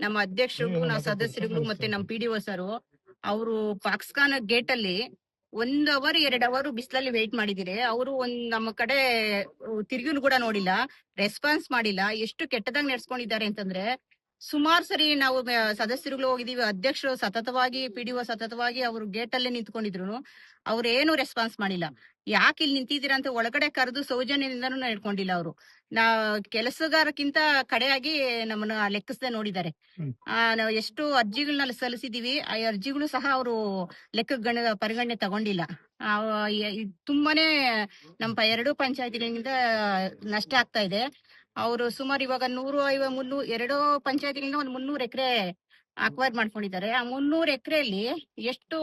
ನಮ್ಮ ಅಧ್ಯಕ್ಷರಿಗೂ ನಾವು ಸದಸ್ಯರಿಗೂ ಮತ್ತೆ ನಮ್ಮ ಪಿ ಡಿ ಒ ಸರ್ ಅವರು ಪಾಕ್ಸ್ಕಾನ್ ಗೇಟ್ ಅಲ್ಲಿ ಒಂದ್ ಅವರ್ ಎರಡ್ ಅವರ್ ಬಿಸಿಲಲ್ಲಿ ವೇಟ್ ಮಾಡಿದಿರಿ. ಅವರು ಒಂದ್ ನಮ್ಮ ಕಡೆ ತಿರುಗಿನ ಕೂಡ ನೋಡಿಲ್ಲ ರೆಸ್ಪಾನ್ಸ್ ಮಾಡಿಲ್ಲ. ಎಷ್ಟು ಕೆಟ್ಟದಾಗ ನಡ್ಸ್ಕೊಂಡಿದ್ದಾರೆ ಅಂತಂದ್ರೆ ಸುಮಾರು ಸರಿ ನಾವು ಸದಸ್ಯರುಗಳು ಹೋಗಿದೀವಿ ಅಧ್ಯಕ್ಷರು ಸತತವಾಗಿ ಪಿ ಡಿ ಒ ಸತತವಾಗಿ ಅವರು ಗೇಟ್ ಅಲ್ಲೇ ನಿಂತ್ಕೊಂಡಿದ್ರು ಅವ್ರು ಏನು ರೆಸ್ಪಾನ್ಸ್ ಮಾಡಿಲ್ಲ. ಯಾಕೆ ಇಲ್ಲಿ ನಿಂತಿದ್ದೀರಾ ಅಂತ ಒಳಗಡೆ ಕರೆದು ಸೌಜನ್ಯದಿಂದನೂ ನಡ್ಕೊಂಡಿಲ್ಲ ಅವರು. ನಾ ಕೆಲಸಗಾರಕ್ಕಿಂತ ಕಡೆಯಾಗಿ ನಮ್ಮನ್ನ ಲೆಕ್ಕಿಸದೆ ನೋಡಿದ್ದಾರೆ. ಆ ನಾವು ಎಷ್ಟು ಅರ್ಜಿಗಳನ್ನ ಸಲ್ಲಿಸಿದೀವಿ ಆ ಅರ್ಜಿಗಳು ಸಹ ಅವರು ಲೆಕ್ಕ ಗಣ ಪರಿಗಣನೆ ತಗೊಂಡಿಲ್ಲ. ತುಂಬಾನೇ ನಮ್ಮ ಎರಡು ಪಂಚಾಯತಿಗಳಿಂದ ನಷ್ಟ ಆಗ್ತಾ ಇದೆ. ಅವರು ಸುಮಾರು ಇವಾಗ ನೂರು ಐವ ಮುನ್ನೂರು ಎರಡು ಪಂಚಾಯತಿಗಳಿಂದ ಒಂದು ಮುನ್ನೂರು ಎಕರೆ ಅಕ್ವೈರ್ ಮಾಡ್ಕೊಂಡಿದ್ದಾರೆ. ಆ ಮುನ್ನೂರು ಎಕರೆಯಲ್ಲಿ ಎಷ್ಟು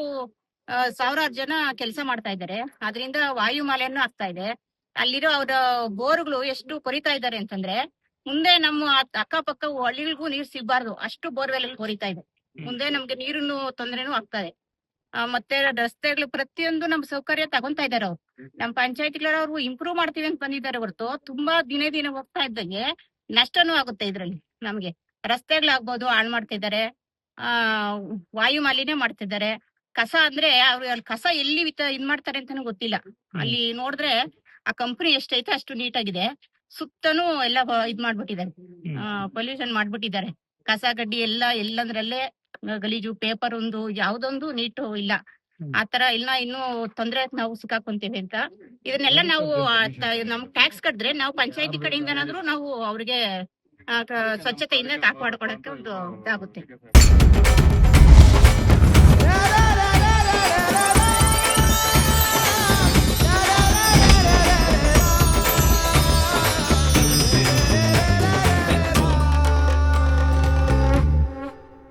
ಸಾವಿರಾರು ಜನ ಕೆಲಸ ಮಾಡ್ತಾ ಇದ್ದಾರೆ. ಅದರಿಂದ ವಾಯು ಮಾಲಿನ್ಯ ಆಗ್ತಾ ಇದೆ. ಅಲ್ಲಿರೋ ಅವರ ಬೋರ್ಗಳು ಎಷ್ಟು ಕೊರಿತಾ ಇದ್ದಾರೆ ಅಂತಂದ್ರೆ ಮುಂದೆ ನಮ್ಮ ಅಕ್- ಅಕ್ಕಪಕ್ಕ ಹಳ್ಳಿಗಳಿಗೂ ನೀರು ಸಿಗಬಾರ್ದು. ಅಷ್ಟು ಬೋರ್ವೆಲ್ ಅಲ್ಲಿ ಕೊರಿತಾ ಇದೆ. ಮುಂದೆ ನಮ್ಗೆ ನೀರಿನ ತೊಂದರೆನೂ ಆಗ್ತಾ ಇದೆ. ಮತ್ತೆ ರಸ್ತೆಗಳು ಪ್ರತಿಯೊಂದು ನಮ್ ಸೌಕರ್ಯ ತಗೊಂತ ಇದಾರೆ ಅವ್ರು. ನಮ್ ಪಂಚಾಯತಿಗಳವ್ರು ಇಂಪ್ರೂವ್ ಮಾಡ್ತೀವಿ ಅಂತ ಬಂದಿದ್ದಾರೆ ಹೊರತು ತುಂಬಾ ದಿನೇ ದಿನ ಹೋಗ್ತಾ ಇದ್ದಂಗೆ ನಷ್ಟನೂ ಆಗುತ್ತೆ ಇದ್ರಲ್ಲಿ ನಮ್ಗೆ. ರಸ್ತೆಗಳಾಗ್ಬೋದು ಹಾಳು ಮಾಡ್ತಾ ಇದ್ದಾರೆ ಆ ವಾಯು ಮಾಲಿನ್ಯ ಮಾಡ್ತಿದ್ದಾರೆ. ಕಸ ಅಂದ್ರೆ ಅವ್ರು ಅಲ್ಲಿ ಕಸ ಎಲ್ಲಿ ವಿತ ಇದ್ ಮಾಡ್ತಾರೆ ಅಂತಾನು ಗೊತ್ತಿಲ್ಲ. ಅಲ್ಲಿ ನೋಡಿದ್ರೆ ಆ ಕಂಪನಿ ಎಷ್ಟೈತೆ ಅಷ್ಟು ನೀಟಾಗಿದೆ. ಸುತ್ತನೂ ಎಲ್ಲ ಇದ್ ಮಾಡ್ಬಿಟ್ಟಿದ್ದಾರೆ. ಪೊಲ್ಯೂಷನ್ ಮಾಡ್ಬಿಟ್ಟಿದ್ದಾರೆ. ಕಸ ಗಡ್ಡಿ ಎಲ್ಲ ಎಲ್ಲಂದ್ರಲ್ಲೇ ಗಲೀಜು ಪೇಪರ್ ಒಂದು ಯಾವ್ದೊಂದು ನೀಟು ಇಲ್ಲ. ಆತರ ಇಲ್ಲ ಇನ್ನು ತೊಂದ್ರೆ ನಾವು ಸಿಕ್ಕಾಕೊಂತೀವಿ ಅಂತ. ಇದನ್ನೆಲ್ಲ ನಾವು ನಮ್ ಟ್ಯಾಕ್ಸ್ ಕಟ್ಟಿದ್ರೆ ನಾವು ಪಂಚಾಯತಿ ಕಡೆಯಿಂದನಾದ್ರೂ ನಾವು ಅವ್ರಿಗೆ ಸ್ವಚ್ಛತೆಯಿಂದ ಕಾಪಾಡ್ಕೊಳಕ್ಕೆ ಒಂದು ಇದಾಗುತ್ತೆ.